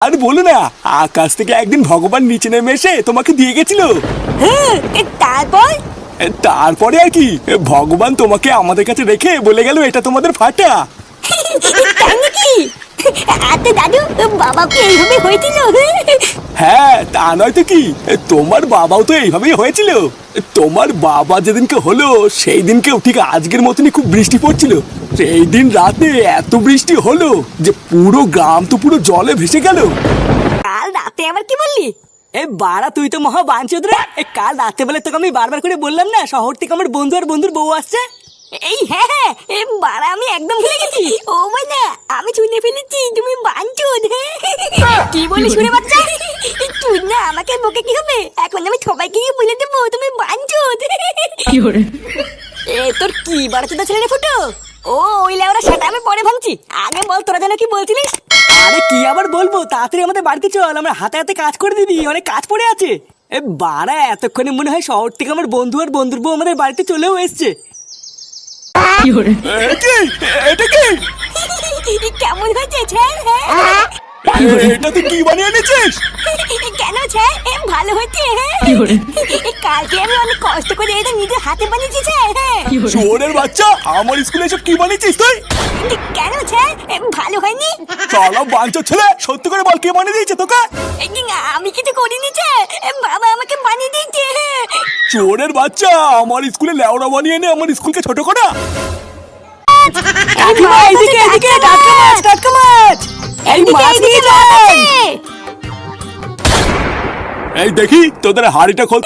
আর বলো না আকাশ থেকে একদিন ভগবান নিচে নেমে এসে তোমাকে দিয়ে গেছিল। হ্যাঁ এ, তারপর? তারপরে আর কি? ভগবান তোমাকে আমাদের কাছে রেখে বলে গেল এটা তোমাদের ফাটা। আতে দাদু বাবাকে এইভাবে হয়েছিল? হ্যাঁ তা নয় তো কি? তোমার বাবাও তো এইভাবেই হয়েছিল। তোমার বাবা যেদিনকে হলো সেই দিনকেও ঠিক আজকের মতনই খুব বৃষ্টি পড়ছিল। সেই দিন রাতে এত বৃষ্টি হলো যে পুরো গ্রাম তো পুরো জলে ভেসে গেল। কাল রাতে আবার কি বললি? এ বাড়া তুই তো মহা বাঞ্চদ রে। এ কাল রাতে বেলা তোকে আমি বারবার করে বললাম না শহর থেকে আমার বন্ধু আর বন্ধুর বউ আসছে। এই হ্যাঁ হ্যাঁ এ বাড়া আমি একদম ভুলে গেছি। ও না আমি শুনে ফেলেছি তুমি বাঞ্চুদ কি বলি শুনে বাচ্চা? তুই না আমাকে বকে কি হবে? এখন আমি সবাইকে গিয়ে বলে দেবো তুমি বাঞ্চুদ এ তোর কি বাড়াচোদা ছেলে রে ফুটো? ও ওই লেওরা সেটা আমি পরে ভাঙছি আগে বল তোরা যেন কি বলছিলিস? আরে কি আবার বলব? তাড়াতাড়ি আমাদের বাড়িতে চল আমরা হাতে হাতে কাজ করে দিবি অনেক কাজ পড়ে আছে। এ বাড়া এতক্ষণে মনে হয় শহর থেকে আমার বন্ধু আর বন্ধুর বউ আমাদের বাড়িতে চলেও এসছে। এটা কি? কেমন হয়েছে হ্যাঁ এটা তুই কি বানিয়ে এনেছিস? কেন স্যার এ ভালো হচ্ছে কালকে আমি অনেক কষ্ট করে এটা নিজের হাতে বানিয়েছি বাচ্চা আমার স্কুলে এসব কি বানিয়েছিস তুই? কেন স্যার এ ভালো হয়নি? সালা বাঞ্চর ছেলে সত্যি করে বল কে বানিয়ে দিয়েছে তোকে? আমি কিছু করিনি স্যার বাবা আমাকে বানিয়ে দিয়েছে চোরের বাচ্চা আমার স্কুলে লেওড়া বানিয়ে এনে আমার স্কুলকে ছোট করা। কাকিমা টাটকা মাছ টাটকা মাছ এই মাছ এই দেখি তোদের হাড়িটা খোল।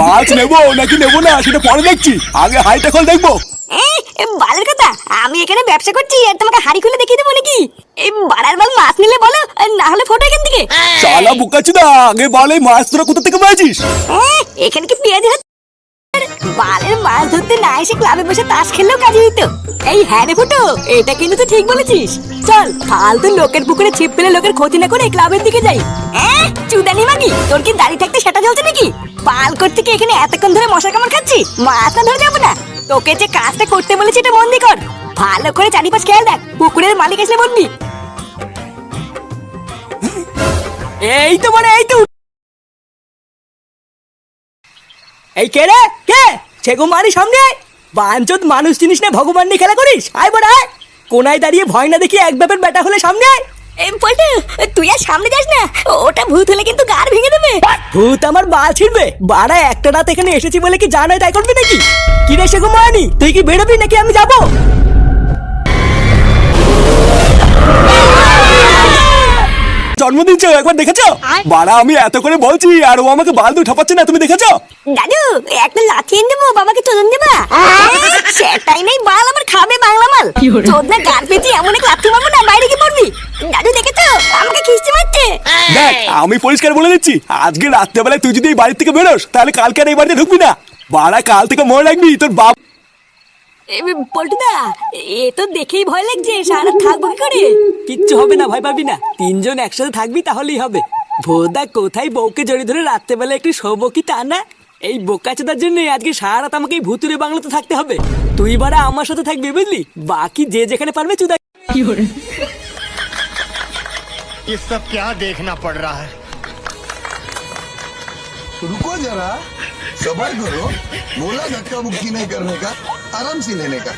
মাছ নেব নাকি নেব না সেটা পরে দেখছি। আগে হাড়িটা খোল দেখব। এ, এ, বালের কথা আমি এখানে ব্যবসা করছি আর তোমাকে হাড়ি খুলে দেখিয়ে দেবো নাকি? এই বাড়ার বাল মাছ নিলে বলো না হলে ফটো এখান থেকে। চালা বুকাচ্ছি না আগে বল মাছ তোরা কোথা থেকে পেয়েছিস? এখানে কি পেঁয়াজ বালের মাছ ধরতে না এসে ক্লাবে বসে তাস খেললেও কাজে দিত। এই হ্যাঁ ফুটো, এটা কিন্তু ঠিক বলেছিস। চল, ফালতু লোকের পুকুরে ছিপ ফেলে লোকের ক্ষতি না করে ক্লাবের দিকে যাই। হ্যাঁ? চুদানি মাগি, তোর কি থাকতে সেটা চলছে নাকি? পাল করতে কি এখানে এতক্ষণ ধরে মশা কামড় খাচ্ছি? মাছ ধরে যাব না। তোকে যে কাজটা করতে বলেছি এটা মন দিয়ে কর। ভালো করে চারিপাশ খেয়াল দেখ, পুকুরের মালিক এসে বলবি। এই তো মানে এই তো। এই কে রে? কে? ছেগুমারি সামনে? বাঞ্চত মানুষ জিনিস না ভগবান নিয়ে খেলা করিস? আয় বড় আয়। কোনায় দাঁড়িয়ে ভয় না দেখি এক ব্যাপের ব্যাটা হলে সামনে আয়। পল্টু তুই আর সামনে যাস না। ওটা ভূত হলে কিন্তু গার ভেঙে দেবে। ভূত আমার বাল ছিড়বে। বাড়া একটা রাত এখানে এসেছি বলে কি জানাই তাই করবি নাকি? কি রে সেগুমানি তুই কি বেরোবি নাকি আমি যাব? জন্মদিন চো একবার দেখেছ? বাড়া আমি এত করে বলছি আর ও আমাকে বালদু ঠাপাচ্ছে না তুমি দেখেছ? দাদু একটা লাথি এনে দেবো বাবাকে চোদন দেবা? সেটাই নেই বাল আমার খাবে বাংলা মাল। চোদ না গান এমন এক লাথি মারবো না বাইরে কি পড়বি। দাদু দেখেছ আমাকে খিস্তি মারছে। দেখ আমি পরিষ্কার বলে দিচ্ছি আজকে রাত্রেবেলায় তুই যদি এই বাড়ির থেকে বেরোস তাহলে কালকে আর এই বাড়িতে ঢুকবি না। বাড়া কাল থেকে মনে রাখবি তোর বাপ পল্টুদা এ তো দেখেই ভয় লাগছে সারা থাকবো কি করে কিচ্ছু হবে না ভয় পাবি না তিনজন একসাথে থাকবি তাহলেই হবে ভোদা কোথায় বউকে জড়িয়ে ধরে রাত্রেবেলা একটু শোবো কি তা না এই বোকাচোদার জন্য আজকে সারা রাত আমাকে এই ভুতুরে বাংলাতে থাকতে হবে তুই বারা আমার সাথে থাকবি বুঝলি বাকি যে যেখানে পারবে চুদা ये सब क्या देखना पड़ रहा है रुको जरा सबर करो बोला धक्का मुक्की नहीं करने का आराम से लेने का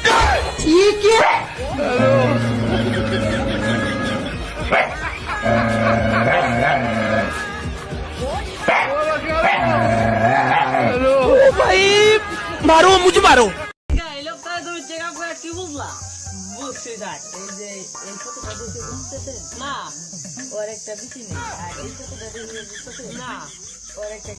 না ওর একটা বিচি নেই আর এই সাথে না ওর একটা